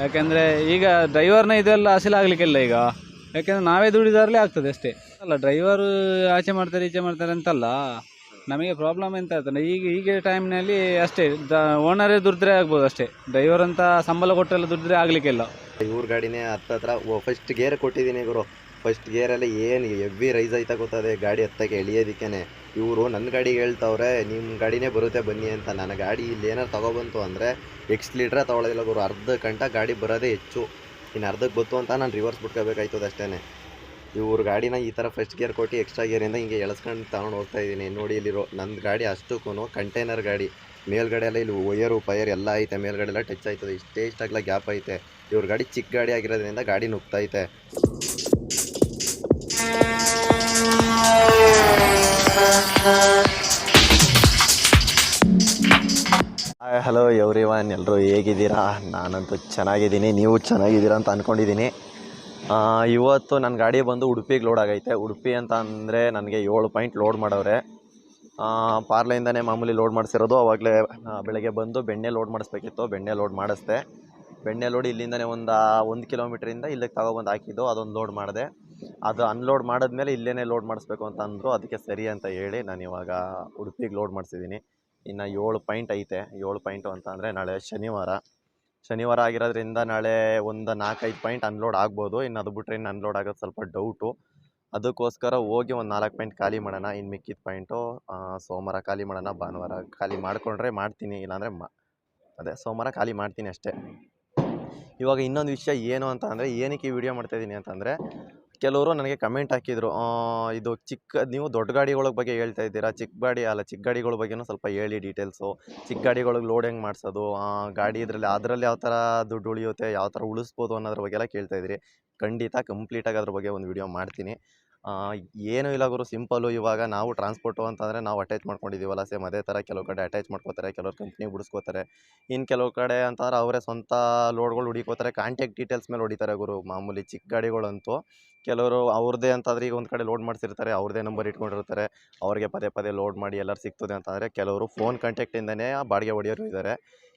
ಯಾಕೆಂದರೆ ಈಗ ಡ್ರೈವರ್ನ ಇದೆಲ್ಲ ಹಸಿಲಾಗಲಿಕ್ಕಿಲ್ಲ ಈಗ. ಯಾಕೆಂದರೆ ನಾವೇ ದುಡಿದಾರಲೇ ಆಗ್ತದೆ ಅಷ್ಟೇ. ಅಲ್ಲ, ಡ್ರೈವರು ಆಚೆ ಮಾಡ್ತಾರೆ, ಈಚೆ ಮಾಡ್ತಾರೆ ಅಂತಲ್ಲ, ನಮಗೆ ಪ್ರಾಬ್ಲಮ್ ಎಂತ ಆಗ್ತದೆ ಈಗ ಈಗ ಟೈಮ್ನಲ್ಲಿ ಅಷ್ಟೇ ಓನರೇ ದುಡಿದ್ರೆ ಆಗ್ಬೋದು ಅಷ್ಟೇ. ಡ್ರೈವರ್ ಅಂತ ಸಂಬಳ ಕೊಟ್ಟರೆಲ್ಲ ದುಡಿದ್ರೆ ಆಗಲಿಕ್ಕಿಲ್ಲ. ಇವ್ರ ಗಾಡಿನೇ ಹತ್ತತ್ರ ಫಸ್ಟ್ ಗೇರ್ ಕೊಟ್ಟಿದ್ದೀನಿ ಗುರು. ಫಸ್ಟ್ ಗೇರಲ್ಲಿ ಏನು ಹೆವಿ ರೈಸ್ ಆಯ್ತಾ ಗೊತ್ತದೆ ಗಾಡಿ ಹತ್ತಕ್ಕೆ ಎಳಿಯೋದಕ್ಕೇನೆ. ಇವರು ನನ್ನ ಗಾಡಿಗೆ ಹೇಳ್ತಾವ್ರೆ ನಿಮ್ಮ ಗಾಡಿನೇ ಬರುತ್ತೆ ಬನ್ನಿ ಅಂತ. ನನ್ನ ಗಾಡಿ ಇಲ್ಲಿ ಏನಾರು ತೊಗೊಬಂತು ಅಂದರೆ ಎಕ್ಸ್ ಲೀಟ್ರೇ ತೊಗೊಳೋದಿಲ್ಲ ಗುರು, ಅರ್ಧ ಗಂಟೆ ಗಾಡಿ ಬರೋದೇ ಹೆಚ್ಚು. ಇನ್ನು ಅರ್ಧಕ್ಕೆ ಗೊತ್ತು ಅಂತ ನಾನು ರಿವರ್ಸ್ ಬಿಟ್ಕೋಬೇಕಾಯ್ತದ ಅಷ್ಟೇ ಇವ್ರ ಗಾಡಿನ ಈ ಥರ ಫಸ್ಟ್ ಗೇರ್ ಕೊಟ್ಟು ಎಕ್ಸ್ಟ್ರಾ ಗೇರಿಂದ ಹಿಂಗೆ ಎಳ್ಸ್ಕೊಂಡು ತಗೊಂಡು ಹೋಗ್ತಾ ಇದ್ದೀನಿ ನೋಡಿ ಇಲ್ಲಿರೋ ನನ್ನ ಗಾಡಿ ಅಷ್ಟಕ್ಕೂ ಕಂಟೈನರ್ ಗಾಡಿ. ಮೇಲ್ಗಡೆ ಎಲ್ಲ ಇಲ್ಲಿ ವಯರು ಪಯರ್ ಎಲ್ಲ ಐತೆ. ಮೇಲ್ಗಡೆ ಎಲ್ಲ ಟಚ್ ಆಯ್ತದೆ. ಇಷ್ಟೇ ಇಷ್ಟಾಗ್ಲ ಗ್ಯಾಪ್ ಐತೆ. ಇವ್ರ ಗಾಡಿ ಚಿಕ್ಕ ಗಾಡಿ ಆಗಿರೋದ್ರಿಂದ ಗಾಡಿ ನುಗ್ತೈತೆ ಹಾಯ್ ಹಲೋ ಎವ್ರಿ ಒನ್ ಎಲ್ಲರೂ ಹೇಗಿದ್ದೀರಾ? ನಾನಂತೂ ಚೆನ್ನಾಗಿದ್ದೀನಿ. ನೀವು ಚೆನ್ನಾಗಿದ್ದೀರಾ ಅಂತ ಅಂದ್ಕೊಂಡಿದ್ದೀನಿ ಇವತ್ತು ನನ್ನ ಗಾಡಿ ಬಂದು ಉಡುಪಿಗೆ ಲೋಡ್ ಆಗೈತೆ. ಉಡುಪಿ ಅಂತ ಅಂದರೆ ನನಗೆ ಏಳು ಪಾಯಿಂಟ್ ಲೋಡ್ ಮಾಡವ್ರೆ. ಪಾರ್ಲೆಯಿಂದನೇ ಮಾಮೂಲಿ ಲೋಡ್ ಮಾಡಿಸಿರೋದು. ಅವಾಗಲೇ ಬೆಳಗ್ಗೆ ಬಂದು ಬೆಣ್ಣೆ ಲೋಡ್ ಮಾಡಿಸ್ಬೇಕಿತ್ತು. ಬೆಣ್ಣೆ ಲೋಡ್ ಮಾಡಿಸ್ದೆ. ಬೆಣ್ಣೆ ಲೋಡ್ ಇಲ್ಲಿಂದನೇ ಒಂದು ಒಂದು ಕಿಲೋಮೀಟ್ರಿಂದ ಇಲ್ಲಿಗೆ ತಗೊಬಂದು ಹಾಕಿದ್ದು. ಅದೊಂದು ಲೋಡ್ ಮಾಡಿದೆ. ಅದು ಅನ್ಲೋಡ್ ಮಾಡಿದ್ಮೇಲೆ ಇಲ್ಲೇ ಲೋಡ್ ಮಾಡಿಸ್ಬೇಕು ಅಂತ ಅಂದರು. ಅದಕ್ಕೆ ಸರಿ ಅಂತ ಹೇಳಿ ನಾನು ಇವಾಗ ಉಡುಪಿಗೆ ಲೋಡ್ ಮಾಡಿಸಿದ್ದೀನಿ ಇನ್ನು ಏಳು ಪಾಯಿಂಟ್ ಐತೆ. ಏಳು ಪಾಯಿಂಟು ಅಂತ ಅಂದರೆ ನಾಳೆ ಶನಿವಾರ. ಶನಿವಾರ ಆಗಿರೋದ್ರಿಂದ ನಾಳೆ ಒಂದು ನಾಲ್ಕೈದು ಪಾಯಿಂಟ್ ಅನ್ಲೋಡ್ ಆಗ್ಬೋದು. ಇನ್ನು ಅದು ಬಿಟ್ಟರೆ ಇನ್ನು ಅನ್ಲೋಡ್ ಆಗೋದು ಸ್ವಲ್ಪ ಡೌಟು ಅದಕ್ಕೋಸ್ಕರ ಹೋಗಿ ಒಂದು ನಾಲ್ಕು ಪಾಯಿಂಟ್ ಖಾಲಿ ಮಾಡೋಣ. ಇನ್ನು ಮಿಕ್ಕಿದ ಪಾಯಿಂಟು ಸೋಮವಾರ ಖಾಲಿ ಮಾಡೋಣ. ಭಾನುವಾರ ಖಾಲಿ ಮಾಡಿಕೊಂಡ್ರೆ ಮಾಡ್ತೀನಿ. ಇಲ್ಲಾಂದರೆ ಮಾ, ಅದೇ ಸೋಮವಾರ ಖಾಲಿ ಮಾಡ್ತೀನಿ ಅಷ್ಟೇ. ಇವಾಗ ಇನ್ನೊಂದು ವಿಷಯ ಏನು ಅಂತ ಅಂದರೆ ಏನಕ್ಕೆ ಈ ವಿಡಿಯೋ ಮಾಡ್ತಾಯಿದ್ದೀನಿ ಅಂತಂದರೆ ಕೆಲವರು ನನಗೆ ಕಮೆಂಟ್ ಹಾಕಿದರು ಇದು ಚಿಕ್ಕ, ನೀವು ದೊಡ್ಡ ಗಾಡಿಗಳ ಬಗ್ಗೆ ಹೇಳ್ತಾ ಇದ್ದೀರಾ? ಚಿಕ್ಕ ಗಾಡಿ ಅಲ್ಲ ಚಿಕ್ಕ ಗಾಡಿಗಳ ಬಗ್ಗೆನೂ ಸ್ವಲ್ಪ ಹೇಳಿ ಡೀಟೇಲ್ಸು. ಚಿಕ್ಕ ಗಾಡಿಗಳಿಗೆ ಲೋಡ್ ಹೆಂಗೆ ಮಾಡಿಸೋದು? ಗಾಡಿ ಇದರಲ್ಲಿ, ಅದರಲ್ಲಿ ಯಾವ ಥರ ದುಡ್ಡು ಉಳಿಯುತ್ತೆ? ಯಾವ ಥರ ಉಳಿಸ್ಬೋದು ಅನ್ನೋದ್ರ ಬಗ್ಗೆ ಎಲ್ಲ ಕೇಳ್ತಾ ಇದ್ದೀರಿ. ಖಂಡಿತ ಕಂಪ್ಲೀಟಾಗಿ ಅದ್ರ ಬಗ್ಗೆ ಒಂದು ವಿಡಿಯೋ ಮಾಡ್ತೀನಿ. ಏನೂ ಇಲ್ಲ ಗುರು ಸಿಂಪಲ್ಲು ಇವಾಗ ನಾವು ಟ್ರಾನ್ಸ್ಪೋರ್ಟು ಅಂತಂದರೆ ನಾವು ಅಟ್ಯಾಚ್ ಮಾಡ್ಕೊಂಡಿದ್ದೀವಲ್ಲ ಸೇಮ್ ಅದೇ ಥರ ಕೆಲವು ಕಡೆ ಅಟ್ಯಾಚ್ ಮಾಡ್ಕೋತಾರೆ, ಕೆಲವ್ರು ಕಂಪ್ನಿ ಬಿಡಿಸ್ಕೋತಾರೆ. ಇನ್ನು ಕೆಲವು ಕಡೆ ಅಂತಂದ್ರೆ ಅವರೇ ಸ್ವಂತ ಲೋಡ್ಗಳು ಹುಡಿಕೋತಾರೆ ಕಾಂಟ್ಯಾಕ್ಟ್ ಡೀಟೇಲ್ಸ್ ಮೇಲೆ ಹೊಡಿತಾರೆ ಗುರು. ಮಾಮೂಲಿ ಚಿಕ್ಕ ಗಾಡಿಗಳಂತೂ ಕೆಲವರು ಅವ್ರದ್ದೇ ಅಂತಂದ್ರೆ ಈಗ ಒಂದು ಕಡೆ ಲೋಡ್ ಮಾಡಿಸಿರ್ತಾರೆ ಅವ್ರದ್ದೇ ನಂಬರ್ ಇಟ್ಕೊಂಡಿರ್ತಾರೆ, ಅವ್ರಿಗೆ ಪದೇ ಪದೇ ಲೋಡ್ ಮಾಡಿ ಎಲ್ಲರೂ ಸಿಗ್ತದೆ ಅಂತಂದರೆ ಕೆಲವರು ಫೋನ್ ಕಾಂಟ್ಯಾಕ್ಟಿಂದನೇ ಬಾಡಿಗೆ ಹೊಡಿಯೋರು ಇದ್ದಾರೆ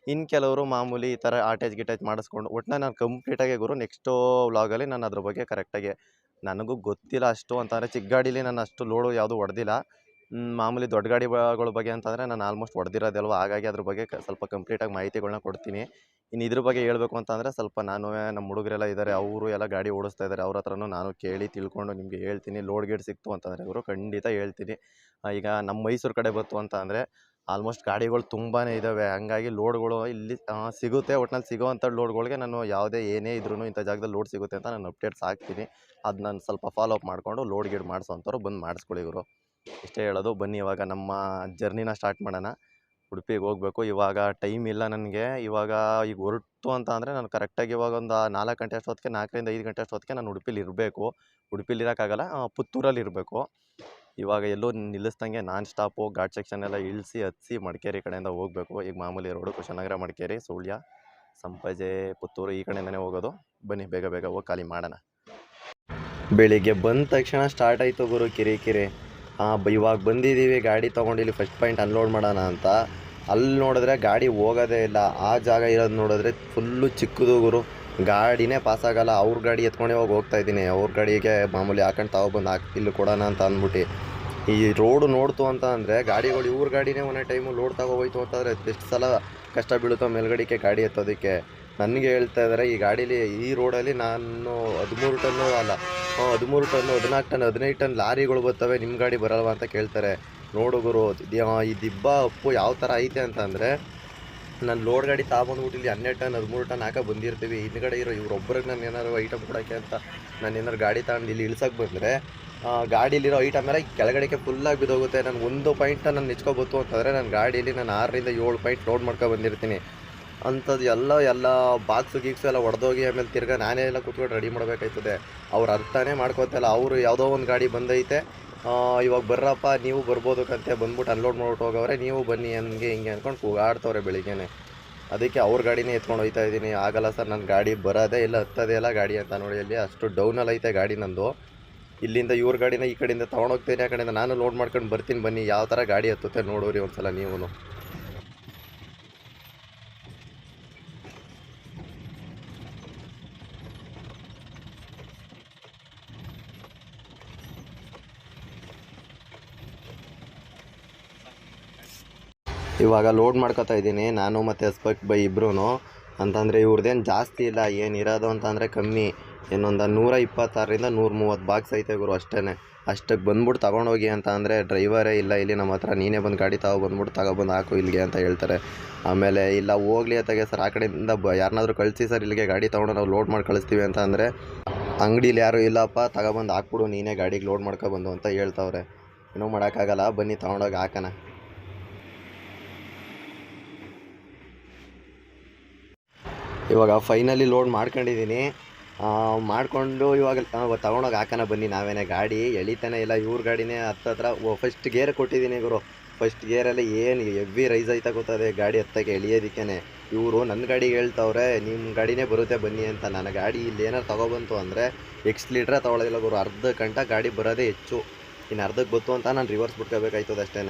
ಇನ್ನು ಕೆಲವರು ಮಾಮೂಲಿ ಈ ಥರ ಅಟ್ಯಾಚ್ ಗಿಟ್ಯಾಚ್ ಮಾಡಿಸ್ಕೊಂಡು ಒಟ್ಟಿನಲ್ಲಿ ನಾನು ಕಂಪ್ಲೀಟಾಗಿ ಗುರು ನೆಕ್ಸ್ಟು ವ್ಲಾಗಲ್ಲಿ ನಾನು ಅದ್ರ ಬಗ್ಗೆ ಕರೆಕ್ಟಾಗಿ ನನಗೂ ಗೊತ್ತಿಲ್ಲ ಅಷ್ಟು ಅಂತಂದರೆ ಚಿಕ್ಕ ಗಾಡೀಲಿ ನಾನು ಅಷ್ಟು ಲೋಡು ಯಾವುದು ಹೊಡೆದಿಲ್ಲ. ಮಾಮೂಲಿ ದೊಡ್ಡ ಗಾಡಿಗಳ ಬಗ್ಗೆ ಅಂತಂದರೆ ನಾನು ಆಲ್ಮೋಸ್ಟ್ ಹೊಡೆದಿರೋದಲ್ವ ಹಾಗಾಗಿ ಅದ್ರ ಬಗ್ಗೆ ಸ್ವಲ್ಪ ಕಂಪ್ಲೀಟಾಗಿ ಮಾಹಿತಿಗಳನ್ನ ಕೊಡ್ತೀನಿ. ಇನ್ನು ಇದ್ರ ಬಗ್ಗೆ ಹೇಳಬೇಕು ಅಂತಂದರೆ ಸ್ವಲ್ಪ ನಾನು ನಮ್ಮ ಹುಡುಗರೆಲ್ಲ ಇದ್ದಾರೆ ಅವರು ಎಲ್ಲ ಗಾಡಿ ಓಡಿಸ್ತಾ ಇದ್ದಾರೆ ಅವ್ರ ಹತ್ರನೂ ನಾನು ಕೇಳಿ ತಿಳ್ಕೊಂಡು ನಿಮಗೆ ಹೇಳ್ತೀನಿ. ಲೋಡ್ ಗೇಡ್ ಸಿಕ್ತು ಅಂತಂದರೆ ಅವರು ಖಂಡಿತ ಹೇಳ್ತೀನಿ. ಈಗ ನಮ್ಮ ಮೈಸೂರು ಕಡೆ ಬಂತು ಅಂತ ಅಂದರೆ ಆಲ್ಮೋಸ್ಟ್ ಗಾಡಿಗಳು ತುಂಬಾ ಇದ್ದಾವೆ ಹಂಗಾಗಿ ಲೋಡ್ಗಳು ಇಲ್ಲಿ ಸಿಗುತ್ತೆ. ಒಟ್ನಲ್ಲಿ ಸಿಗೋವಂಥ ಲೋಡ್ಗಳಿಗೆ ನಾನು ಯಾವುದೇ ಏನೇ ಇದ್ರೂ ಇಂಥ ಜಾಗದಲ್ಲಿ ಲೋಡ್ ಸಿಗುತ್ತೆ ಅಂತ ನಾನು ಅಪ್ಡೇಟ್ಸ್ ಹಾಕ್ತೀನಿ. ಅದು ನಾನು ಸ್ವಲ್ಪ ಫಾಲೋ ಅಪ್ ಮಾಡಿಕೊಂಡು ಲೋಡ್ ಗೀಡ್ ಮಾಡಿಸೋಂಥವ್ರು ಬಂದು ಮಾಡಿಸ್ಕೊಳ್ಳಿ ಇವರು ಇಷ್ಟೇ ಹೇಳೋದು, ಬನ್ನಿ ಇವಾಗ ನಮ್ಮ ಜರ್ನಿನ ಸ್ಟಾರ್ಟ್ ಮಾಡೋಣ. ಉಡುಪಿಗೆ ಹೋಗಬೇಕು. ಇವಾಗ ಟೈಮ್ ಇಲ್ಲ ನನಗೆ. ಇವಾಗ ಈಗ ಹೊರಟು ಅಂತ ಅಂದರೆ ನಾನು ಕರೆಕ್ಟಾಗಿ ಇವಾಗ ಒಂದು ನಾಲ್ಕು ಗಂಟೆ ಅಷ್ಟೊತ್ತಿಗೆ, ನಾಲ್ಕರಿಂದ ಐದು ಗಂಟೆ ಅಷ್ಟೊತ್ತಿಗೆ ನಾನು ಉಡುಪಿಲಿ ಇರಬೇಕು. ಉಡುಪಿಲಿ ಇರೋಕ್ಕಾಗಲ್ಲ ಪುತ್ತೂರಲ್ಲಿ ಇರಬೇಕು. ಇವಾಗ ಎಲ್ಲೂ ನಿಲ್ಲಿಸ್ದಂಗೆ ನಾನ್ ಸ್ಟಾಪು, ಘಾಟ್ ಸೆಕ್ಷನ್ ಎಲ್ಲ ಇಳಿಸಿ, ಹತ್ಸಿ ಮಡಿಕೇರಿ ಕಡೆಯಿಂದ ಹೋಗಬೇಕು. ಈಗ ಮಾಮೂಲಿ ರೋಡು ಕುಶನಗರ ಮಡಿಕೇರಿ, ಸುಳ್ಯ, ಸಂಪಾಜೆ, ಪುತ್ತೂರು ಈ ಕಡೆಯಿಂದನೇ ಹೋಗೋದು. ಬನ್ನಿ, ಬೇಗ ಬೇಗ ಹೋಗಿ ಖಾಲಿ ಮಾಡೋಣ. ಬೆಳಿಗ್ಗೆ ಬಂದ ತಕ್ಷಣ ಸ್ಟಾರ್ಟ್ ಆಯಿತು ಗುರು ಕಿರಿ ಹಾಂ ಬ, ಇವಾಗ ಬಂದಿದ್ದೀವಿ, ಗಾಡಿ ತೊಗೊಂಡು ಇಲ್ಲಿ ಫಸ್ಟ್ ಪಾಯಿಂಟ್ ಅನ್ಲೋಡ್ ಮಾಡೋಣ ಅಂತ. ಅಲ್ಲಿ ನೋಡಿದ್ರೆ ಗಾಡಿ ಹೋಗೋದೇ ಇಲ್ಲ. ಆ ಜಾಗ ಇರೋದು ನೋಡಿದ್ರೆ ಫುಲ್ಲು ಚಿಕ್ಕದು ಗುರು. ಗಾಡಿನೇ ಪಾಸ್ ಆಗಲ್ಲ ಅವ್ರ ಗಾಡಿ ಎತ್ಕೊಂಡು ಹೋಗಿ ಹೋಗ್ತಾ ಇದ್ದೀನಿ. ಅವ್ರ ಗಾಡಿಗೆ ಮಾಮೂಲಿ ಹಾಕೊಂಡು ತಾವು ಬಂದು ಹಾಕಿ, ಇಲ್ಲಿ ಕೊಡೋಣ ಅಂತ ಅಂದ್ಬಿಟ್ಟು. ಈ ರೋಡು ನೋಡ್ತು ಅಂತ ಅಂದರೆ ಗಾಡಿಗಳು ಇವ್ರ ಗಾಡಿನೇ ಒಂದೇ ಟೈಮು ಲೋಡ್ ತಗೋಯ್ತು ಅಂತಂದರೆ ಎಷ್ಟು ಸಲ ಕಷ್ಟ ಬೀಳುತ್ತೋ ಮೇಲ್ಗಡಿಕೆ ಗಾಡಿ ಎತ್ತೋದಕ್ಕೆ. ನನಗೆ ಹೇಳ್ತಾ ಇದ್ದಾರೆ ಈ ಗಾಡೀಲಿ, ಈ ರೋಡಲ್ಲಿ ನಾನು ಹದಿಮೂರು ಟನ್ನು ಅಲ್ಲ ಹದಿಮೂರು ಟನ್ನು ಹದಿನಾಲ್ಕು ಟನ್, ಹದಿನೈದು ಟನ್ ಲಾರಿಗಳು ಬರ್ತವೆ ನಿಮ್ಮ ಗಾಡಿ ಬರಲ್ವಾ ಅಂತ ಕೇಳ್ತಾರೆ. ನೋಡು ಗುರು, ಇದ್ಯಾ- ಈ ದಿಬ್ಬ, ಅಪ್ಪು ಯಾವ ಥರ ಐತೆ ಅಂತಂದರೆ ನಾನು ಲೋಡ್ ಗಾಡಿ ತಗೊಂಡ್ಬಿಟ್ಟು ಇಲ್ಲಿ ಹನ್ನೆರಡು ಟನ್, ಹದಿಮೂರು ಟನ್ ಹಾಕ ಬಂದಿರ್ತೀವಿ. ಹಿಂದ್ಗಡೆ ಇರೋ ಇವ್ರೊಬ್ಬರಿಗೆ ನಾನು ಏನಾದ್ರು ಐಟಮ್ ಕೊಡೋಕ್ಕೆ ಅಂತ ನಾನು ಏನಾದ್ರು ಗಾಡಿ ತಗೊಂಡು ಇಲ್ಲಿ ಇಳ್ಸೋಕೆ ಬಂದರೆ ಗಾಡೀಲಿರೋ ಐಟಮ್ ಎಲ್ಲ ಕೆಳಗಡೆಗೆ ಫುಲ್ಲಾಗಿ ಬಿದ್ದೋಗುತ್ತೆ. ನಾನು ಒಂದು ಪಾಯಿಂಟ್ನ ನಾನು ನಿಚ್ಕೋಬೋದು ಅಂತಂದರೆ ನನ್ನ ಗಾಡೀಲಿ ನಾನು ಆರರಿಂದ ಏಳು ಪಾಯಿಂಟ್ ಲೋಡ್ ಮಾಡ್ಕೊ ಬಂದಿರ್ತೀನಿ. ಅಂಥದ್ದು ಎಲ್ಲ ಎಲ್ಲ ಬಾಕ್ಸು ಗೀಕ್ಸು ಎಲ್ಲ ಹೊಡೆದೋಗಿ ಆಮೇಲೆ ತಿರ್ಗಾ ನಾನೇ ಎಲ್ಲ ಕೂತ್ಕೊಂಡು ರೆಡಿ ಮಾಡಬೇಕಾಯ್ತದೆ. ಅವ್ರು ಅರ್ಥನೇ ಮಾಡ್ಕೋತಲ್ಲ ಅವರು ಯಾವುದೋ ಒಂದು ಗಾಡಿ ಬಂದೈತೆ. ಇವಾಗ ಬರ್ರಪ್ಪ, ನೀವು ಬರ್ಬೋದು ಕಂತೆ. ಬಂದ್ಬಿಟ್ಟು ಅನ್ಲೋಡ್ ಮಾಡ್ಬಿಟ್ಟು ಹೋಗವ್ರೆ. ನೀವು ಬನ್ನಿ, ಹಂಗೆ ಹಿಂಗೆ ಅಂದ್ಕೊಂಡು ಕೂಗಾಡ್ತವ್ರೆ ಬೆಳಿಗ್ಗೆನೆ. ಅದಕ್ಕೆ ಅವ್ರ ಗಾಡಿನೇ ಎತ್ಕೊಂಡು ಹೋಗ್ತಾ ಇದ್ದೀನಿ. ಆಗಲ್ಲ ಸರ್ ನನ್ನ ಗಾಡಿ ಬರೋದೇ ಇಲ್ಲ, ಹತ್ತದೇ ಇಲ್ಲ ಗಾಡಿ ಅಂತ ನೋಡಿ ಅಲ್ಲಿ. ಅಷ್ಟು ಡೌನಲ್ಲಿ ಐತೆ ಗಾಡಿ ನಂದು. ಇಲ್ಲಿಂದ ಇವ್ರ ಗಾಡಿನ ಈ ಕಡೆಯಿಂದ ತೊಗೊಂಡೋಗ್ತೀನಿ ಆ ಕಡೆಯಿಂದ ನಾನು ಲೋಡ್ ಮಾಡ್ಕೊಂಡು ಬರ್ತೀನಿ. ಬನ್ನಿ, ಯಾವ ಥರ ಗಾಡಿ ಹತ್ತುತ್ತೆ ನೋಡೋರಿ ಒಂದ್ಸಲ ನೀವು ಇವಾಗ ಲೋಡ್ ಮಾಡ್ಕೊತಾ ಇದ್ದೀನಿ. ನಾನು ಮತ್ತು ಎಸ್ಪೆಕ್ಟ್ ಬೈ ಇಬ್ಬರೂ ಅಂತಂದರೆ ಇವ್ರದ್ದೇನು ಜಾಸ್ತಿ ಇಲ್ಲ, ಏನು ಇರೋದು ಅಂತಂದರೆ ಕಮ್ಮಿ. ಇನ್ನೊಂದು ನೂರ ಇಪ್ಪತ್ತಾರರಿಂದ ನೂರ ಮೂವತ್ತು ಬಾಕ್ಸ್ ಐತೆ ಗುರು ಅಷ್ಟೇ ಅಷ್ಟಕ್ಕೆ ಬಂದ್ಬಿಟ್ಟು ತೊಗೊಂಡೋಗಿ ಅಂತ ಅಂದರೆ ಡ್ರೈವರೇ ಇಲ್ಲ, ಇಲ್ಲಿ ನಮ್ಮ ಹತ್ರ ನೀನೇ ಬಂದು ಗಾಡಿ ತಗೋ ಬಂದ್ಬಿಟ್ಟು ತಗೊಬಂದು ಹಾಕು ಇಲ್ಲಿಗೆ ಅಂತ ಹೇಳ್ತಾರೆ. ಆಮೇಲೆ ಇಲ್ಲ, ಹೋಗ್ಲಿ ಅತ್ತಾಗೆ ಸರ್, ಆ ಕಡೆಯಿಂದ ಬ ಯಾರನ್ನಾದ್ರೂ ಕಳಿಸಿ ಸರ್, ಇಲ್ಲಿಗೆ ಗಾಡಿ ತೊಗೊಂಡು ನಾವು ಲೋಡ್ ಮಾಡಿ ಕಳಿಸ್ತೀವಿ ಅಂತ ಅಂದರೆ ಅಂಗಡೀಲಿ ಯಾರೂ ಇಲ್ಲಪ್ಪ ತಗೊಬಂದು ಹಾಕ್ಬಿಡು, ನೀನೇ ಗಾಡಿಗೆ ಲೋಡ್ ಮಾಡ್ಕೊಬಂದು ಅಂತ ಹೇಳ್ತಾವ್ರೆ. ಏನೂ ಮಾಡೋಕ್ಕಾಗಲ್ಲ, ಬನ್ನಿ ತೊಗೊಂಡೋಗಿ ಹಾಕೋಣ. ಇವಾಗ ಫೈನಲಿ ಲೋಡ್ ಮಾಡ್ಕೊಂಡಿದ್ದೀನಿ. ಮಾಡಿಕೊಂಡು ಇವಾಗ ತೊಗೊಂಡೋಗಿ ಹಾಕೋಣ ಬನ್ನಿ ನಾವೇನೇ ಗಾಡಿ. ಎಳಿತಾನೆ ಇಲ್ಲ, ಇವ್ರ ಗಾಡಿನೇ ಹತ್ತತ್ರ ಫಸ್ಟ್ ಗೇರ್ ಕೊಟ್ಟಿದ್ದೀನಿ ಗುರು. ಫಸ್ಟ್ ಗೇರಲ್ಲಿ ಏನು ಹೆವಿ ರೈಸ್ ಆಯ್ತಾ ಗೊತ್ತದೆ ಗಾಡಿ ಹತ್ತಕ್ಕೆ ಎಳಿಯೋದಕ್ಕೇ ಇವರು ನನ್ನ ಗಾಡಿಗೆ ಹೇಳ್ತಾವ್ರೆ ನಿಮ್ಮ ಗಾಡಿನೇ ಬರುತ್ತೆ ಬನ್ನಿ ಅಂತ. ನನ್ನ ಗಾಡಿ ಇಲ್ಲಿ ಏನಾರು ತೊಗೊಬಂತು ಅಂದರೆ ಎಕ್ಸ್ ಲೀಟ್ರೆ ತೊಗೊಳೋದಿಲ್ಲ ಗುರು. ಅರ್ಧ ಗಂಟೆ ಗಾಡಿ ಬರೋದೇ ಹೆಚ್ಚು. ಇನ್ನು ಅರ್ಧಕ್ಕೆ ಗೊತ್ತು ಅಂತ ನಾನು ರಿವರ್ಸ್ ಬಿಟ್ಕೋಬೇಕಾಯ್ತದೆ ಅಷ್ಟೇ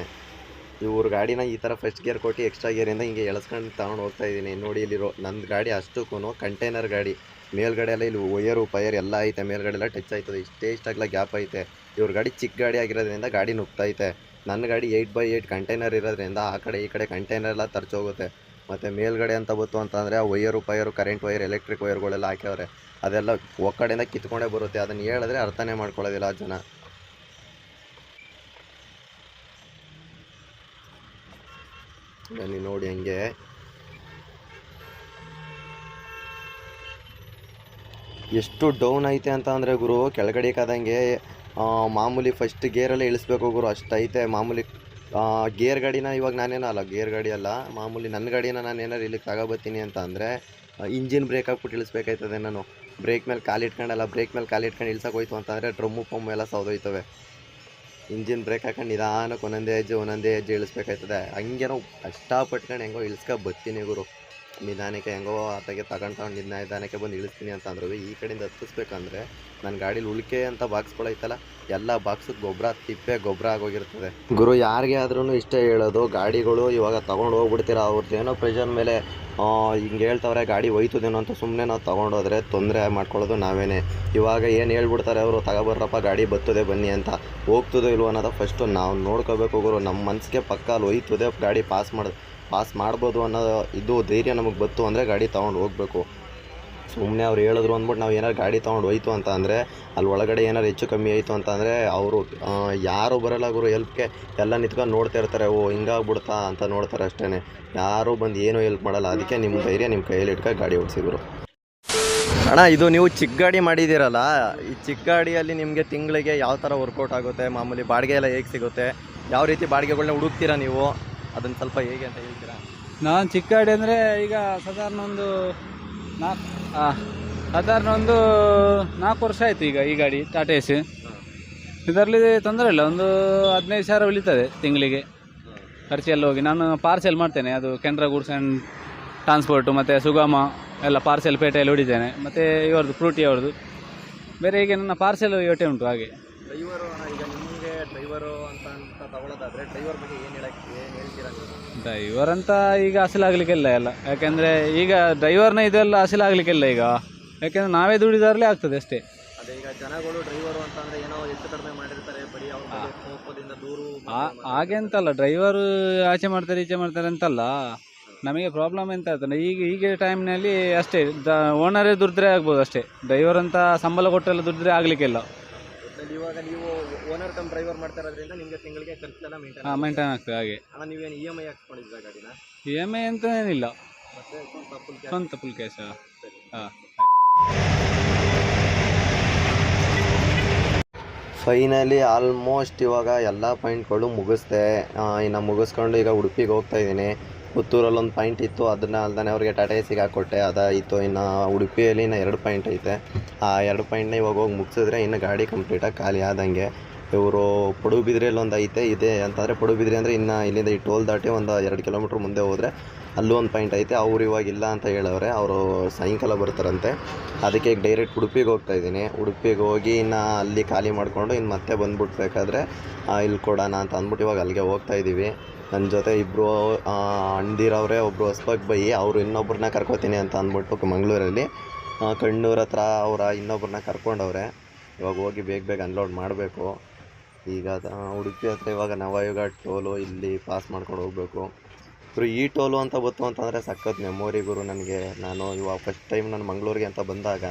ಇವ್ರ ಗಾಡಿನ ಈ ಥರ ಫಸ್ಟ್ ಗೇರ್ ಕೊಟ್ಟು ಎಕ್ಸ್ಟ್ರಾ ಗೇರಿಂದ ಹಿಂಗೆ ಎಳ್ಸ್ಕೊಂಡು ತಗೊಂಡು ಹೋಗ್ತಾ ಇದ್ದೀನಿ ನೋಡಿ ಇಲ್ಲಿರೋ ನನ್ನ ಗಾಡಿ ಅಷ್ಟಕ್ಕೂ ಕಂಟೈನರ್ ಗಾಡಿ. ಮೇಲ್ಗಡೆ ಎಲ್ಲ ಇಲ್ಲಿ ವೈಯರು ಪಯರ್ ಎಲ್ಲ ಐತೆ. ಮೇಲ್ಗಡೆ ಎಲ್ಲ ಟಚ್ ಆಯ್ತದೆ. ಇಷ್ಟೇ ಇಷ್ಟಾಗಲ ಗ್ಯಾಪ್ ಐತೆ. ಇವ್ರ ಗಾಡಿ ಚಿಕ್ಕ ಗಾಡಿ ಆಗಿರೋದ್ರಿಂದ ಗಾಡಿ ನುಗ್ತೈತೆ ನನ್ನ ಗಾಡಿ ಏಯ್ಟ್ ಬೈ ಏಯ್ಟ್ ಕಂಟೈನರ್ ಇರೋದ್ರಿಂದ ಆ ಕಡೆ ಈ ಕಡೆ ಕಂಟೈನರ್ ಎಲ್ಲ ತರ್ಚೋಗುತ್ತೆ ಮತ್ತು ಮೇಲ್ಗಡೆ ಅಂತ ಬಂತು ಅಂತಂದರೆ ಆ ವೈಯರು ಪಯರು ಕರೆಂಟ್ ವೈರ್ ಎಲೆಕ್ಟ್ರಿಕ್ ವೈರ್ಗಳೆಲ್ಲ ಹಾಕ್ಯವ್ರೆ. ಅದೆಲ್ಲ ಒಕ್ಕಡೆಯಿಂದ ಕಿತ್ಕೊಂಡೇ ಬರುತ್ತೆ. ಅದನ್ನು ಹೇಳಿದ್ರೆ ಅರ್ಥನೇ ಮಾಡ್ಕೊಳ್ಳೋದಿಲ್ಲ ಜನ. ಬನ್ನಿ ನೋಡಿ ಹಂಗೆ. ಎಷ್ಟು ಡೌನ್ ಐತೆ ಅಂತ ಅಂದರೆ ಗುರು, ಕೆಳಗಡೆ ಕಾದಂಗೆ ಮಾಮೂಲಿ ಫಸ್ಟ್ ಗೇರಲ್ಲೇ ಇಳಿಸ್ಬೇಕು ಗುರು ಅಷ್ಟೈತೆ ಮಾಮೂಲಿ ಗೇರ್ ಗಾಡಿನ ಇವಾಗ ನಾನೇನೋ ಅಲ್ಲ ಗೇರ್ ಗಾಡಿ ಅಲ್ಲ. ಮಾಮೂಲಿ ನನ್ನ ಗಾಡಿನ ನಾನು ಏನಾರು ಇಲ್ಲಿಗೆ ತಗೋಬತ್ತೀನಿ ಅಂತ ಅಂದರೆ ಇಂಜಿನ್ ಬ್ರೇಕ್ ಹಾಕ್ಬಿಟ್ಟು ಇಳಿಸ್ಬೇಕಾಯ್ತದೆ ನಾನು. ಬ್ರೇಕ್ ಮೇಲೆ ಕಾಲಿಟ್ಕೊಂಡಲ್ಲ ಬ್ರೇಕ್ ಮೇಲೆ ಕಾಲಿಟ್ಕೊಂಡು ಇಳ್ಸಕ್ಕೆ ಹೋಯ್ತು ಅಂತಂದರೆ ಡ್ರಮ್ಮು ಪಮ್ಮು ಎಲ್ಲ ಸೌದೋಯ್ತವೆ ಇಂಜಿನ್ ಬ್ರೇಕ್ ಹಾಕೊಂಡು ನಿಧಾನಕ್ಕೆ ಒಂದೊಂದೇ ಹೆಜ್ಜೆ ಒಂದೊಂದೇ ಹೆಜ್ಜೆ ಇಳಿಸ್ಬೇಕಾಯ್ತದೆ. ನಾವು ಕಷ್ಟಪಟ್ಕೊಂಡು ಹೆಂಗೋ ಇಳಿಸ್ಕೊ ಬರ್ತೀನಿ ಗುರು. ನಿಧಾನಕ್ಕೆ ಹೆಂಗೋ ಆತಗೆ ತಗೊಂಡು ತಗೊಂಡು ನಿಧಾನಕ್ಕೆ ಬಂದು ಇಳಿಸ್ತೀನಿ ಅಂತ ಅಂದ್ರು ಈ ಕಡೆಯಿಂದ ಹತ್ತಿಸ್ಬೇಕಂದ್ರೆ ನನ್ನ ಗಾಡೀಲಿ ಉಳಿಕೆ ಅಂತ ಬಾಕ್ಸ್ಗಳೈತಲ್ಲ ಎಲ್ಲ ಬಾಕ್ಸಿಗೆ ಗೊಬ್ಬರ ತಿಪ್ಪೆ ಗೊಬ್ಬರ ಆಗೋಗಿರ್ತದೆ. ಗುರು ಯಾರಿಗೆ ಆದ್ರೂ ಇಷ್ಟೇ ಹೇಳೋದು, ಗಾಡಿಗಳು ಇವಾಗ ತೊಗೊಂಡು ಹೋಗ್ಬಿಡ್ತೀರ? ಅವ್ರದ್ದು ಏನೋ ಪ್ರೆಷರ್ ಮೇಲೆ ಹಿಂಗೆ ಹೇಳ್ತವ್ರೆ, ಗಾಡಿ ಹೋಯ್ತದೇನೋ ಅಂತ ಸುಮ್ಮನೆ ನಾವು ತೊಗೊಂಡೋದ್ರೆ ತೊಂದರೆ ಮಾಡ್ಕೊಳ್ಳೋದು ನಾವೇನೆ. ಇವಾಗ ಏನು ಹೇಳ್ಬಿಡ್ತಾರೆ ಅವರು, ತಗೊಬರ್ರಪ್ಪ, ಗಾಡಿ ಬತ್ತದೆ ಬನ್ನಿ ಅಂತ. ಹೋಗ್ತದೋ ಇಲ್ವೋ ಅನ್ನೋದು ಫಸ್ಟು ನಾವು ನೋಡ್ಕೋಬೇಕು ಗುರು. ನಮ್ಮ ಮನಸ್ಸಿಗೆ ಪಕ್ಕ ಅಲ್ಲಿ ಹೋಯ್ತದೆ, ಗಾಡಿ ಪಾಸ್ ಮಾಡಿ ಪಾಸ್ ಮಾಡ್ಬೋದು ಅನ್ನೋ ಇದು ಧೈರ್ಯ ನಮಗೆ ಬತ್ತು ಅಂದರೆ ಗಾಡಿ ತೊಗೊಂಡು ಹೋಗಬೇಕು. ಸುಮ್ಮನೆ ಅವ್ರು ಹೇಳಿದ್ರು ಅಂದ್ಬಿಟ್ಟು ನಾವು ಏನಾರು ಗಾಡಿ ತೊಗೊಂಡು ಹೋಯ್ತು ಅಂತ ಅಂದರೆ ಅಲ್ಲಿ ಒಳಗಡೆ ಏನಾರು ಹೆಚ್ಚು ಕಮ್ಮಿ ಆಯಿತು ಅಂತ ಅಂದರೆ ಅವರು ಯಾರು ಬರಲ್ಲ ಗುರು ಹೆಲ್ಪ್ಗೆ ಎಲ್ಲ ನಿಂತ್ಕೊಂಡು ನೋಡ್ತಾ ಇರ್ತಾರೆ, ಓ, ಹಿಂಗಾಗ್ಬಿಡ್ತಾ ಅಂತ ನೋಡ್ತಾರೆ ಅಷ್ಟೇ ಯಾರೂ ಬಂದು ಏನೂ ಹೆಲ್ಪ್ ಮಾಡಲ್ಲ. ಅದಕ್ಕೆ ನಿಮ್ಮ ಧೈರ್ಯ ನಿಮ್ಮ ಕೈಯಲ್ಲಿ ಇಟ್ಕೊಂಡು ಗಾಡಿ ಓಡಿಸಿದ್ರು ಅಣ್ಣ, ಇದು ನೀವು ಚಿಕ್ಕ ಗಾಡಿ ಮಾಡಿದ್ದೀರಲ್ಲ, ಈ ಚಿಕ್ಕ ಗಾಡಿಯಲ್ಲಿ ನಿಮಗೆ ತಿಂಗಳಿಗೆ ಯಾವ ಥರ ವರ್ಕೌಟ್ ಆಗುತ್ತೆ? ಮಾಮೂಲಿ ಬಾಡಿಗೆ ಎಲ್ಲ ಹೇಗೆ ಸಿಗುತ್ತೆ? ಯಾವ ರೀತಿ ಬಾಡಿಗೆಗಳನ್ನ ಹುಡುಕ್ತೀರಾ ನೀವು? ಅದನ್ನು ಸ್ವಲ್ಪ ಹೇಗೆ ಅಂತ ಹೇಳ್ತೀರಾ? ನಾನು ಚಿಕ್ಕ ಗಾಡಿ ಅಂದರೆ ಈಗ ಸಾಧಾರಣ ಒಂದು ನಾಲ್ಕು ಸಾಧಾರಣ ಒಂದು ನಾಲ್ಕು ವರ್ಷ ಆಯಿತು ಈಗ ಈ ಗಾಡಿ ಟಾಟಾ ಎಸ್ ಇದರಲ್ಲಿ ತೊಂದರೆ ಇಲ್ಲ ಒಂದು ಹದಿನೈದು ಸಾವಿರ ಉಳಿತದೆ ತಿಂಗಳಿಗೆ. ಖರ್ಚಿಯಲ್ಲಿ ಹೋಗಿ ನಾನು ಪಾರ್ಸೆಲ್ ಮಾಡ್ತೇನೆ ಅದು ಕೆನರಾ ಗೂಡ್ಸ್ ಆ್ಯಂಡ್ ಟ್ರಾನ್ಸ್ಪೋರ್ಟು ಮತ್ತು ಸುಗಮ ಎಲ್ಲ ಪಾರ್ಸೆಲ್ ಪೇಟೆಯಲ್ಲಿ ಹೊಡಿತೇನೆ ಮತ್ತು ಇವರದು ಫ್ರೂಟಿ ಅವ್ರದ್ದು. ಬೇರೆ ಈಗ ನನ್ನ ಪಾರ್ಸೆಲ್ ಯೋಟೆ ಉಂಟು ಹಾಗೆ. ಡ್ರೈವರು ಈಗ ನಿಮಗೆ ಡ್ರೈವರು ಅಂತ ಅಂತ ತಗೊಳ್ಳೋದಾದರೆ ಡ್ರೈವರ್ ಬಗ್ಗೆ ಏನು ಹೇಳಕ್ಕೆ ಡ್ರೈವರ್ ಅಂತ ಈಗ ಅಸಲಾಗ್ಲಿಕ್ಕಿಲ್ಲ ಎಲ್ಲ. ಯಾಕೆಂದರೆ ಈಗ ಡ್ರೈವರ್ನ ಇದೆಲ್ಲ ಅಸಲಾಗ್ಲಿಕ್ಕಿಲ್ಲ ಈಗ. ಯಾಕೆಂದ್ರೆ ನಾವೇ ದುಡಿದಾರಲೇ ಆಗ್ತದೆ ಅಷ್ಟೇ. ಅದೇ ಈಗ ಜನಗಳು ಡ್ರೈವರು ಅಂತಂದ್ರೆ ಏನೋ ಹೆಚ್ಚು ಕಡಿಮೆ ಮಾಡಿರ್ತಾರೆ ಬರೀ ಅವ್ರ ಕೋಪದಿಂದ ದೂರು ಆ- ಹಾಗೆ ಅಂತಲ್ಲ ಡ್ರೈವರ್ ಆಚೆ ಮಾಡ್ತಾರೆ ಈಚೆ ಮಾಡ್ತಾರೆ ಅಂತಲ್ಲ. ನಮಗೆ ಪ್ರಾಬ್ಲಮ್ ಎಂತ ಆಗ್ತದೆ? ಈಗ ಈಗ ಟೈಮ್ನಲ್ಲಿ ಅಷ್ಟೇ ಓನರೇ ದುಡಿದ್ರೆ ಆಗ್ಬೋದು ಅಷ್ಟೇ. ಡ್ರೈವರ್ ಅಂತ ಸಂಬಳ ಕೊಟ್ಟೆಲ್ಲ ದುಡಿದ್ರೆ ಆಗಲಿಕ್ಕಿಲ್ಲ. ಇವಾಗ ನೀವು ಓನರ್ ಕಮ್ ಡ್ರೈವರ್ ಮಾಡ್ತಾ ಇರೋದ್ರಿಂದ ನಿಮಗೆ ತಿಂಗಳಿಗೆ ಖರ್ಚೆಲ್ಲ ಮೇಂಟೈನ್ ಹಾಂ ಮೇಂಟೈನ್ ಆಗ್ತದೆ ಹಾಗೆ. ಅಣ್ಣ ನೀವೇನು ಇ ಎಂ ಐ ಹಾಕ್ಸ್ಕೊಂಡಿದ್ರ ಗಾಡಿನ? ಇ ಎಂ ಐ ಅಂತ ಏನಿಲ್ಲ. ಮತ್ತೆ ಫುಲ್ ಸ್ವಂತ ಫುಲ್ ಕ್ಯಾಶ್ ಹಾಂ. ಫೈನಲಿ ಆಲ್ಮೋಸ್ಟ್ ಇವಾಗ ಎಲ್ಲ ಪಾಯಿಂಟ್ಗಳು ಮುಗಿಸ್ದೆ. ಇನ್ನು ಮುಗಿಸ್ಕೊಂಡು ಈಗ ಉಡುಪಿಗೆ ಹೋಗ್ತಾ ಇದ್ದೀನಿ. ಪುತ್ತೂರಲ್ಲಿ ಒಂದು ಪಾಯಿಂಟ್ ಇತ್ತು, ಅದನ್ನ ಅಲ್ದೇ ಅವ್ರಿಗೆ ಟಾಟಾ ಎಸಿಗೆ ಹಾಕ್ಕೊಟ್ಟೆ ಅದಾಯಿತು ಇನ್ನು ಉಡುಪಿಯಲ್ಲಿ ಇನ್ನು ಎರಡು ಪಾಯಿಂಟ್ ಐತೆ. ಆ ಎರಡು ಪಾಯಿಂಟ್ನ ಇವಾಗ ಹೋಗಿ ಮುಗಿಸಿದ್ರೆ ಇನ್ನು ಗಾಡಿ ಕಂಪ್ಲೀಟಾಗಿ ಖಾಲಿ ಆದಂಗೆ. ಇವರು ಪಡುಬಿದ್ರೆಯಲ್ಲಿ ಒಂದು ಐತೆ, ಇದೆ ಅಂತಂದರೆ ಪಡುಬಿದ್ರಿ ಅಂದರೆ ಇನ್ನು ಇಲ್ಲಿಂದ ಈ ಟೋಲ್ ದಾಟಿ ಒಂದು ಎರಡು ಕಿಲೋಮೀಟ್ರ್ ಮುಂದೆ ಹೋದರೆ ಅಲ್ಲೂ ಒಂದು ಪಾಯಿಂಟ್ ಐತೆ. ಅವ್ರು ಇವಾಗ ಇಲ್ಲ ಅಂತ ಹೇಳವ್ರೆ, ಅವರು ಸಾಯಂಕಾಲ ಬರ್ತಾರಂತೆ. ಅದಕ್ಕೆ ಡೈರೆಕ್ಟ್ ಉಡುಪಿಗೆ ಹೋಗ್ತಾ ಇದ್ದೀನಿ. ಉಡುಪಿಗೆ ಹೋಗಿ ಇನ್ನು ಅಲ್ಲಿ ಖಾಲಿ ಮಾಡಿಕೊಂಡು ಇನ್ನು ಮತ್ತೆ ಬಂದ್ಬಿಟ್ಬೇಕಾದ್ರೆ ಇಲ್ಲಿ ಕೊಡೋಣ ಅಂತ ಅಂದ್ಬಿಟ್ಟು ಇವಾಗ ಅಲ್ಲಿಗೆ ಹೋಗ್ತಾ ಇದ್ದೀವಿ ನನ್ನ ಜೊತೆ ಇಬ್ಬರು ಅಣ್ದಿರವ್ರೆ ಒಬ್ಬರು ಹೊಸ್ಬಾಗಿ ಬೈ, ಅವರು ಇನ್ನೊಬ್ಬರನ್ನ ಕರ್ಕೋತೀನಿ ಅಂತ ಅಂದ್ಬಿಟ್ಟು ಮಂಗಳೂರಲ್ಲಿ ಕಣ್ಣೂರ ಹತ್ರ ಅವರ ಇನ್ನೊಬ್ಬರನ್ನ ಕರ್ಕೊಂಡವ್ರೆ. ಇವಾಗ ಹೋಗಿ ಬೇಗ ಬೇಗ ಅನ್ಲೋಡ್ ಮಾಡಬೇಕು. ಈಗ ಉಡುಪಿ ಹತ್ರ ಇವಾಗ ನವಯುಗ ಟೋಲು ಇಲ್ಲಿ ಪಾಸ್ ಮಾಡ್ಕೊಂಡು ಹೋಗಬೇಕು. ಗುರು ಈ ಟೋಲು ಅಂತ ಗೊತ್ತು ಅಂತಂದರೆ ಸಖತ್ ಮೆಮೊರಿ ಗುರು ನನಗೆ. ನಾನು ಇವಾಗ ಫಸ್ಟ್ ಟೈಮ್ ನಾನು ಮಂಗಳೂರಿಗೆ ಅಂತ ಬಂದಾಗ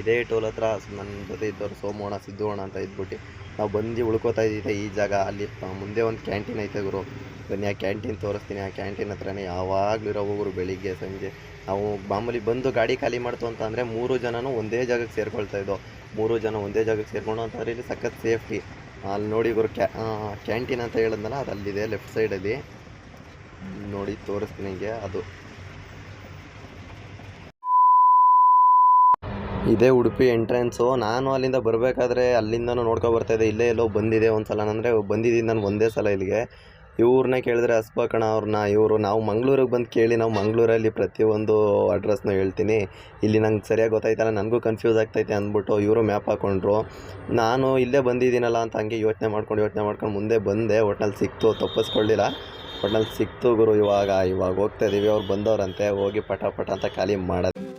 ಇದೇ ಟೋಲ್ ಹತ್ರ ನನ್ನ ಜೊತೆ ಇದ್ದವರು ಸೋಮೋಣ ಸಿದ್ದುವಣ ಅಂತ ಇದ್ಬಿಟ್ಟು ನಾವು ಬಂದು ಉಳ್ಕೋತಾ ಇದ್ದಿದ್ದೆ ಈ ಜಾಗ. ಅಲ್ಲಿ ಮುಂದೆ ಒಂದು ಕ್ಯಾಂಟೀನ್ ಐತೆ ಗುರು. ಬನ್ನಿ, ಆ ಕ್ಯಾಂಟೀನ್ ತೋರಿಸ್ತೀನಿ. ಆ ಕ್ಯಾಂಟೀನ್ ಹತ್ರನೇ ಯಾವಾಗಲೂ ಇರೋ ಗುರು ಬೆಳಿಗ್ಗೆ, ಸಂಜೆ. ನಾವು ಮಾಮೂಲಿ ಬಂದು ಗಾಡಿ ಖಾಲಿ ಮಾಡ್ತು ಅಂತ ಅಂದರೆ ಮೂರು ಜನನೂ ಒಂದೇ ಜಾಗಕ್ಕೆ ಸೇರ್ಕೊಳ್ತಾ ಇದ್ದೋ. ಮೂರು ಜನ ಒಂದೇ ಜಾಗಕ್ಕೆ ಸೇರ್ಕೊಂಡು ಅಂತಂದ್ರೆ ಇಲ್ಲಿ ಸಖತ್ ಸೇಫ್ಟಿ. ಅಲ್ಲಿ ನೋಡಿ ಗುರು, ಕ್ಯಾ ಕ್ಯಾಂಟೀನ್ ಅಂತ ಹೇಳಿದ್ನಲ್ಲ, ಅದು ಅಲ್ಲಿದೆ, ಲೆಫ್ಟ್ ಸೈಡಲ್ಲಿ ನೋಡಿ, ತೋರಿಸ್ತೀನಿ ಹಿಂಗೆ ಅದು. ಇದೇ ಉಡುಪಿ ಎಂಟ್ರೆನ್ಸು. ನಾನು ಅಲ್ಲಿಂದ ಬರಬೇಕಾದ್ರೆ ಅಲ್ಲಿಂದನೂ ನೋಡ್ಕೊ ಬರ್ತಾ ಇದ್ದೆ. ಇಲ್ಲೇ ಎಲ್ಲೋ ಬಂದಿದೆ ಒಂದು ಸಲ ಅಂದರೆ ಬಂದಿದ್ದೀನಿ ನಾನು ಒಂದೇ ಸಲ ಇಲ್ಲಿಗೆ. ಇವ್ರನ್ನ ಕೇಳಿದ್ರೆ ಹಸ್ಬಕಣ ಅವ್ರನ್ನ. ಇವರು ನಾವು ಮಂಗಳೂರಿಗೆ ಬಂದು ಕೇಳಿ ನಾವು ಮಂಗಳೂರಲ್ಲಿ ಪ್ರತಿಯೊಂದು ಅಡ್ರೆಸ್ನ ಹೇಳ್ತೀನಿ. ಇಲ್ಲಿ ನಂಗೆ ಸರಿಯಾಗಿ ಗೊತ್ತಾಯ್ತಲ್ಲ, ನನಗೂ ಕನ್ಫ್ಯೂಸ್ ಆಗ್ತೈತೆ ಅಂದ್ಬಿಟ್ಟು ಇವರು ಮ್ಯಾಪ್ ಹಾಕೊಂಡ್ರು. ನಾನು ಇಲ್ಲೇ ಬಂದಿದ್ದೀನಲ್ಲ ಅಂತ ಹಂಗೆ ಯೋಚನೆ ಮಾಡ್ಕೊಂಡು ಯೋಚನೆ ಮಾಡ್ಕೊಂಡು ಮುಂದೆ ಬಂದೆ. ಒಟ್ನಲ್ಲಿ ಸಿಕ್ತು. ತಪ್ಪಿಸ್ಕೊಳ್ಳಿಲ್ಲ. ಒಟ್ನಲ್ಲಿ ಸಿಕ್ತು ಗುರು. ಇವಾಗ ಇವಾಗ ಹೋಗ್ತಾ ಇದ್ದೀವಿ ಅವ್ರು ಬಂದವರಂತೆ. ಹೋಗಿ ಪಟ ಪಟ ಅಂತ ಖಾಲಿ ಮಾಡೋದು